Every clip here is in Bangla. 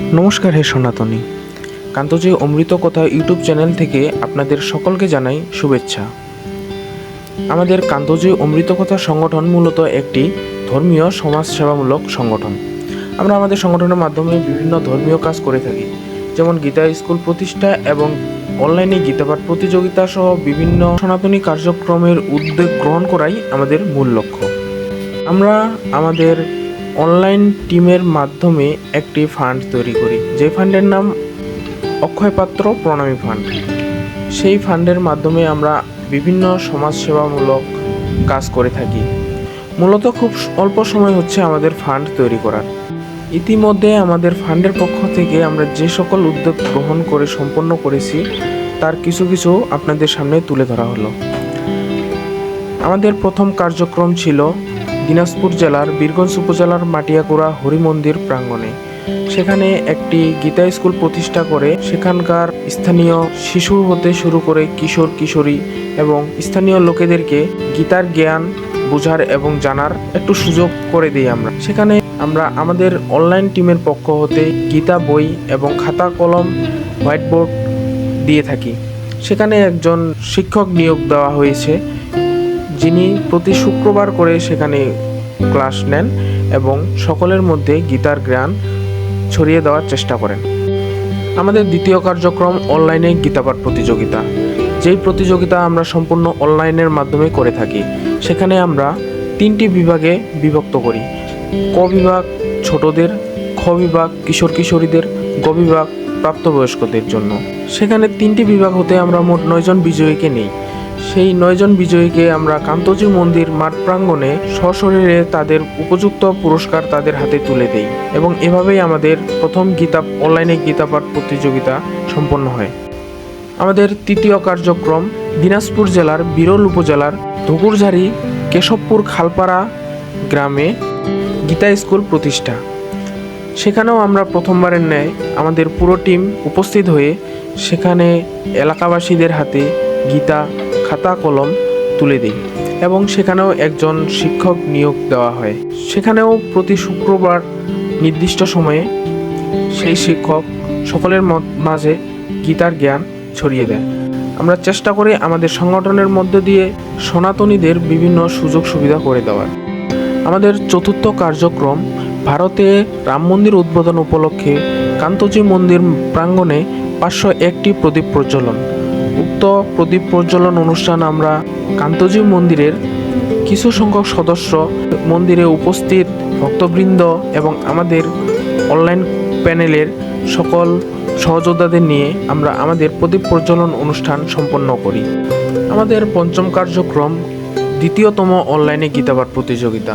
নমস্কার হে সনাতনী। কান্তজি অমৃত কথা ইউটিউব চ্যানেল থেকে আপনাদের সকলকে জানাই শুভেচ্ছা। আমাদের কান্তজি অমৃত কথা সংগঠন মূলত একটি ধর্মীয় সমাজ সেবামূলক সংগঠন। আমরা আমাদের সংগঠনের মাধ্যমে বিভিন্ন ধর্মীয় কাজ করে থাকি, যেমন গীতা স্কুল প্রতিষ্ঠা এবং অনলাইনে গীতাপাঠ প্রতিযোগিতা সহ বিভিন্ন সনাতনী কার্যক্রমের উদ্যোগ গ্রহণ করাই আমাদের মূল লক্ষ্য। আমরা আমাদের অনলাইন টিমের মাধ্যমে একটি ফান্ড তৈরি করি। যে ফান্ডের নাম অক্ষয় পাত্র প্রণামী ফান্ড সেই ফান্ডের মাধ্যমে আমরা বিভিন্ন সমাজসেবামূলক কাজ করে থাকি। মূলত খুব অল্প সময় হচ্ছে আমাদের ফান্ড তৈরি করার। ইতিমধ্যে আমাদের ফান্ডের পক্ষ থেকে আমরা যে সকল উদ্যোগ গ্রহণ করে সম্পন্ন করেছি, তার কিছু কিছু আপনাদের সামনে তুলে ধরা হলো। আমাদের প্রথম কার্যক্রম ছিল দিনাজপুর জেলার বীরগঞ্জ উপজেলার মাটিয়াকুড়া হরি মন্দির প্রাঙ্গণে। সেখানে একটি গীতা স্কুল প্রতিষ্ঠা করে সেখানকার স্থানীয় শিশু হতে শুরু করে কিশোর, কিশোরী এবং স্থানীয় লোকেদেরকে গীতার জ্ঞান বোঝার এবং জানার একটু সুযোগ করে দিই আমরা। সেখানে আমরা আমাদের অনলাইন টিমের পক্ষ হতে গীতা বই এবং খাতা, কলম হোয়াইট বোর্ড দিয়ে থাকি। সেখানে একজন শিক্ষক নিয়োগ দেওয়া হয়েছে। যিনি প্রতি শুক্রবার করে সেখানে ক্লাস নেন এবং সকলের মধ্যে গীতার জ্ঞান ছড়িয়ে দেওয়ার চেষ্টা করেন। আমাদের দ্বিতীয় কার্যক্রম অনলাইনে গীতাপাঠ প্রতিযোগিতা। যেই প্রতিযোগিতা আমরা সম্পূর্ণ অনলাইনের মাধ্যমে করে থাকি, সেখানে আমরা তিনটি বিভাগে বিভক্ত করি। ক বিভাগ ছোটদের, খ বিভাগ কিশোর কিশোরীদের, গ বিভাগ প্রাপ্তবয়স্কদের জন্য। সেখানে তিনটি বিভাগ হতে আমরা মোট নয়জন বিজয়ীকে নেই। সেই নয়জন বিজয়ীকে আমরা কান্তজি মন্দির মাঠ প্রাঙ্গণে সশরীরে তাদের উপযুক্ত পুরস্কার তাদের হাতে তুলে দেই এবং এভাবেই আমাদের প্রথম গীতা অনলাইনে গীতাপাঠ প্রতিযোগিতা সম্পন্ন হয়। আমাদের তৃতীয় কার্যক্রম দিনাজপুর জেলার বিরল উপজেলার ধুকুরঝাড়ি কেশবপুর খালপাড়া গ্রামে গীতা স্কুল প্রতিষ্ঠা। সেখানেও আমরা প্রথমবারের ন্যায় আমাদের পুরো টিম উপস্থিত হয়ে সেখানে এলাকাবাসীদের হাতে গীতা খাতা কলম তুলে দিই এবং সেখানেও একজন শিক্ষক নিয়োগ দেওয়া হয়। সেখানেও প্রতি শুক্রবার নির্দিষ্ট সময়ে সেই শিক্ষক সকলের মাঝে গীতার জ্ঞান ছড়িয়ে দেয়। আমরা চেষ্টা করি আমাদের সংগঠনের মধ্য দিয়ে সনাতনীদের বিভিন্ন সুযোগ সুবিধা করে দেওয়ার। আমাদের চতুর্থ কার্যক্রম ভারতে রাম মন্দির উদ্বোধন উপলক্ষে কান্তজি মন্দির প্রাঙ্গণে পাঁচশো একটি প্রদীপ প্রজ্বলন। উক্ত প্রদীপ প্রজ্বলন অনুষ্ঠান আমরা কান্তজি মন্দিরের কিছু সংখ্যক সদস্য মন্দিরে উপস্থিত ভক্তবৃন্দ এবং আমাদের অনলাইন প্যানেলের সকল সহযোদ্ধাদের নিয়ে আমরা আমাদের প্রদীপ প্রজ্বলন অনুষ্ঠান সম্পন্ন করি। আমাদের পঞ্চম কার্যক্রম দ্বিতীয়তম অনলাইনে গীতাপাঠ প্রতিযোগিতা।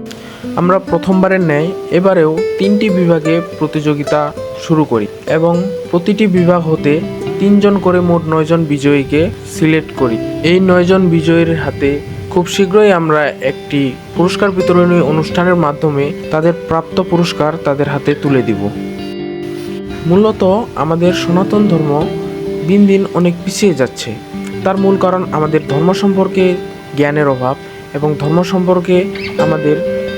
আমরা প্রথমবারের ন্যায় এবারেও তিনটি বিভাগে প্রতিযোগিতা শুরু করি এবং প্রতিটি বিভাগ হতে তিনজন করে মোট নয়জন বিজয়ীকে সিলেক্ট করি। এই নয়জন বিজয়ীর হাতে খুব শীঘ্রই আমরা একটি পুরস্কার বিতরণী অনুষ্ঠানের মাধ্যমে তাদের প্রাপ্ত পুরস্কার তাদের হাতে তুলে দিব। মূলত আমাদের সনাতন ধর্ম দিন দিন অনেক পিছিয়ে যাচ্ছে। তার মূল কারণ আমাদের ধর্ম সম্পর্কে জ্ঞানের অভাব এবং ধর্ম সম্পর্কে আমাদের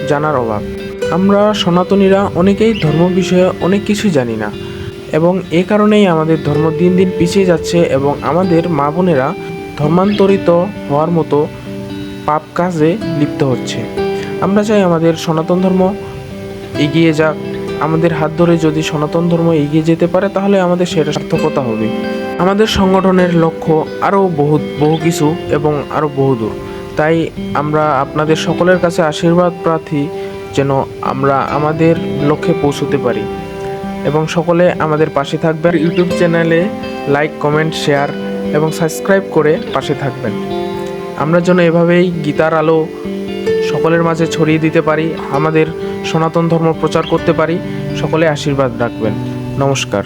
জানার অভাব। আমরা সনাতনীরা অনেকেই ধর্ম বিষয়ে অনেক কিছু জানি না। এবং এ কারণেই আমাদের ধর্ম দিন দিন পিছিয়ে যাচ্ছে এবং আমাদের মা বোনেরা ধর্মান্তরিত হওয়ার মতো পাপ কাজে লিপ্ত হচ্ছে। আমরা চাই আমাদের সনাতন ধর্ম এগিয়ে যাক। আমাদের হাত ধরে যদি সনাতন ধর্ম এগিয়ে যেতে পারে, তাহলে আমাদের সেটা সার্থকতা হবে। আমাদের সংগঠনের লক্ষ্য আরও বহু বহু কিছু এবং আরও বহুদূর তাই আমরা আপনাদের সকলের কাছে আশীর্বাদ প্রার্থী যেন আমরা আমাদের লক্ষ্যে পৌঁছতে পারি। এবং সকলে আমাদের পাশে থাকবেন। ইউটিউব চ্যানেলে লাইক কমেন্ট শেয়ার এবং সাবস্ক্রাইব করে পাশে থাকবেন। আমরা যেন এভাবেই গীতার আলো সকলের মাঝে ছড়িয়ে দিতে পারি, আমাদের সনাতন ধর্ম প্রচার করতে পারি, সকলে আশীর্বাদ রাখবেন। নমস্কার।